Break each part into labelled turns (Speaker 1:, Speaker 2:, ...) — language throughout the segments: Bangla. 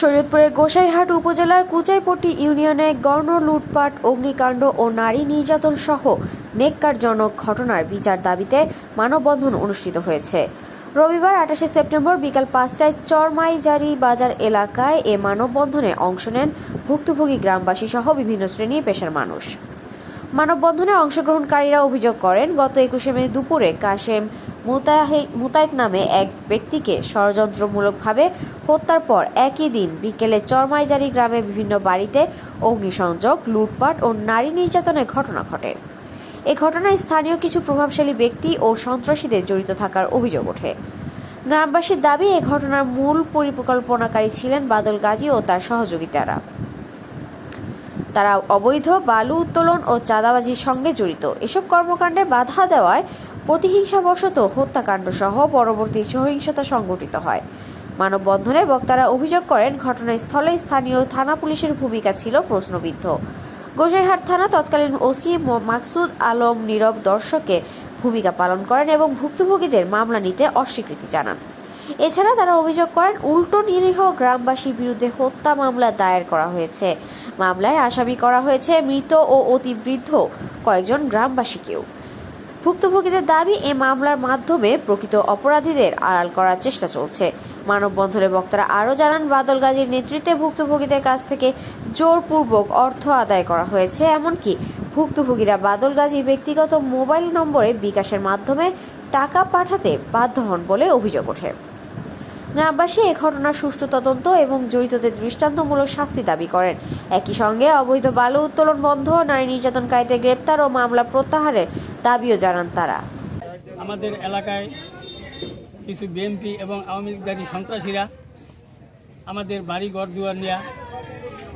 Speaker 1: শরীয়তপুরের গোসাইহাট উপজেলার কুচাইপট্টি ইউনিয়নে গণ লুটপাট, অগ্নিকাণ্ড ও নারী নির্যাতন সহ নেককারজনক ঘটনার বিচার দাবিতে মানববন্ধন অনুষ্ঠিত হয়েছে। রবিবার আঠাশে সেপ্টেম্বর বিকাল পাঁচটায় চরমাইজারি বাজার এলাকায় এ মানববন্ধনে অংশ নেন ভুক্তভোগী গ্রামবাসী সহ বিভিন্ন শ্রেণি পেশার মানুষ। মানববন্ধনে অংশগ্রহণকারীরা অভিযোগ করেন, গত একুশে মে দুপুরে কাশেম মুতায়েত নামে এক ব্যক্তিকে ষড়যন্ত্রমূলকভাবে হত্যার পর একই দিন বিকেলে চরমাইজারি গ্রামে বিভিন্ন বাড়িতে অগ্নিসংযোগ, লুটপাট ও নারী নির্যাতনের ঘটনা ঘটে। এ ঘটনায় স্থানীয় কিছু প্রভাবশালী ব্যক্তি ও সন্ত্রাসীদের জড়িত থাকার অভিযোগ ওঠে। গ্রামবাসীর দাবি, এ ঘটনার মূল পরিকল্পনাকারী ছিলেন বাদল গাজী ও তার সহযোগিতারা। তারা অবৈধ বালু উত্তোলন ও চাঁদাবাজির সঙ্গে জড়িত। এসব কর্মকাণ্ডে বাধা দেওয়ায় প্রতিহিংসাবশত হত্যাকাণ্ড সহ পরবর্তী সহিংসতা সংঘটিত হয়। মানববন্ধনে বক্তারা অভিযোগ করেন, ঘটনাস্থলে স্থানীয় থানা পুলিশের ভূমিকা ছিল প্রশ্নবিদ্ধ। গোসাইহাট থানা তৎকালীন ওসি মাকসুদ আলম নীরব দর্শকের ভূমিকা পালন করেন এবং ভুক্তভোগীদের মামলা নিতে অস্বীকৃতি জানান। এছাড়া তারা অভিযোগ করেন, উল্টো নিরীহ গ্রামবাসীর বিরুদ্ধে হত্যা মামলা দায়ের করা হয়েছে। মামলায় আসামি করা হয়েছে মৃত ও অতি বৃদ্ধ কয়েকজন গ্রামবাসীকেও। ভুক্তভোগীদের দাবি, এ মামলার মাধ্যমে প্রকৃত অপরাধীদের আড়াল করার চেষ্টা চলছে। মানববন্ধনে বক্তারা আরও জানান বাদল গাজীর নেতৃত্বে ভুক্তভোগীদের কাছ থেকে জোরপূর্বক অর্থ আদায় করা হয়েছে, এমনকি ভুক্তভোগীরা বাদল গাজীর ব্যক্তিগত মোবাইল নম্বরে বিকাশের মাধ্যমে টাকা পাঠাতে বাধ্য হন বলে অভিযোগ ওঠে। গ্রামবাসী এ ঘটনার সুষ্ঠু তদন্ত এবং জড়িতদের দৃষ্টান্তমূলক শাস্তি দাবি করেন। একই সঙ্গে অবৈধ বালু উত্তোলন বন্ধ নারী নির্যাতনকারীদের গ্রেপ্তার ও মামলা প্রত্যাহারের দাবিও জানান তারা।
Speaker 2: আমাদের এলাকায় কিছু বিএনপি এবং আওয়ামী লীগদারী সন্ত্রাসীরা আমাদের বাড়ি ঘর দুয়ার নিয়ে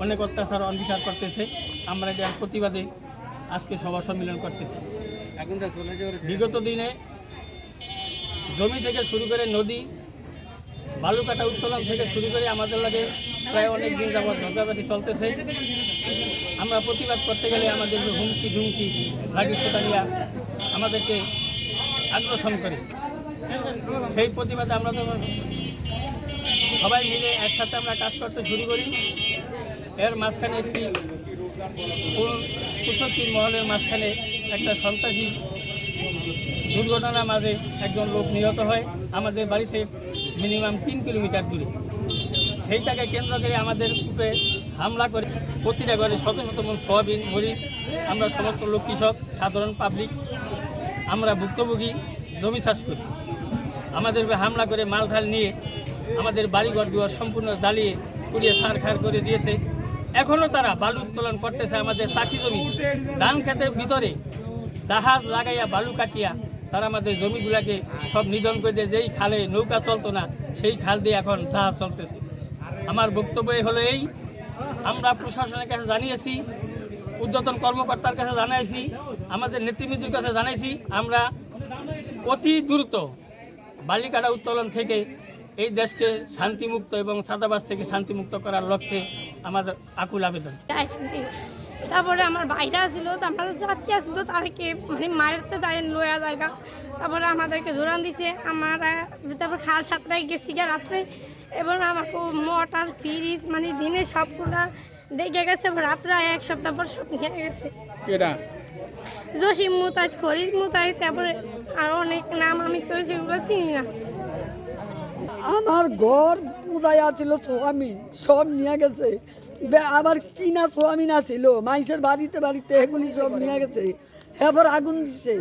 Speaker 2: অনেক অত্যাচার অন্বিচার করতেছে। আমরা এটার প্রতিবাদে আজকে সভা সম্মেলন করতেছি। বিগত দিনে জমি থেকে শুরু করে নদী বালু কাটা উত্তোলন থেকে শুরু করে আমাদের লাগে প্রায় অনেক দিন যাবৎ ঝগড়াঝাটি চলতেছে। আমরা প্রতিবাদ করতে গেলে আমাদের হুমকি ধুমকি লাঠি ছোটালিয়া আমাদেরকে আগ্রাসন করে। সেই প্রতিবাদে আমরা তো সবাই মিলে একসাথে আমরা কাজ করতে শুরু করি। এর মাঝখানে একটি কুচকির মহলের মাঝখানে একটা সন্ত্রাসী দুর্ঘটনার মাঝে একজন লোক নিহত হয়। আমাদের বাড়ি থেকে মিনিমাম তিন কিলোমিটার দূরে। সেইটাকে কেন্দ্র করে আমাদের উপরে হামলা করে। প্রতিটা ঘরে শত শত মন সোয়াবিন, মরিচ। আমরা সমস্ত লোক, কৃষক, সাধারণ পাবলিক আমরা ভুক্তভোগী, জমি চাষ করি। আমাদের হামলা করে মালখাল নিয়ে আমাদের বাড়িঘর দুয়ার সম্পূর্ণ জ্বালিয়ে পুড়িয়ে সার খার করে দিয়েছে। এখনও তারা বালু উত্তোলন করতেছে আমাদের চাষি জমি। ধান ক্ষেতের ভিতরে জাহাজ লাগাইয়া বালু কাটিয়া তারা আমাদের জমিগুলাকে সব নিধন করে যেই খালে নৌকা চলতো না, সেই খাল দিয়ে এখন জাহাজ চলতেছে আমার বক্তব্য হলো এই আমরা প্রশাসনের কাছে জানিয়েছি, উদ্যতন কর্মকর্তার কাছে জানাইছি, আমাদের নেতৃবৃন্দের কাছে জানাইছি, আমরা অতি দ্রুত বালিকাটা উত্তোলন থেকে এই দেশকে শান্তিমুক্ত এবং সাদাবাস থেকে শান্তিমুক্ত করার লক্ষ্যে আমাদের আকুল আবেদন।
Speaker 3: তারপরে আমার বাইরে আসছিল আমার চাচি আসছিল তারকে মানে মারতে যায় লয়া জায়গা। তারপরে আমাদেরকে দৌড়ান দিছে আমার তারপর খাল সাতটায় গেছি গিয়ে রাত্রে। এবং আমাকে মোটর ফ্রিজ মানে দিনে সবগুলা দেখে গেছে রাত্রে এক সপ্তাহ পর সব নিয়ে গেছে।
Speaker 4: এটা
Speaker 3: জসিম মুতাজ খরিদ মুতাজ তারপরে আর অনেক নাম আমি তো সেগুলো চিনি না।
Speaker 5: আমার ঘর পূজায় আছিল তো আমি সব নিয়ে গেছে। আবার কিনা সোয়ামিনা ছিল? মাইসের বাড়িতে বাড়িতে এগুলি সব নিয়ে গেছে। এবার আগুন দিছে।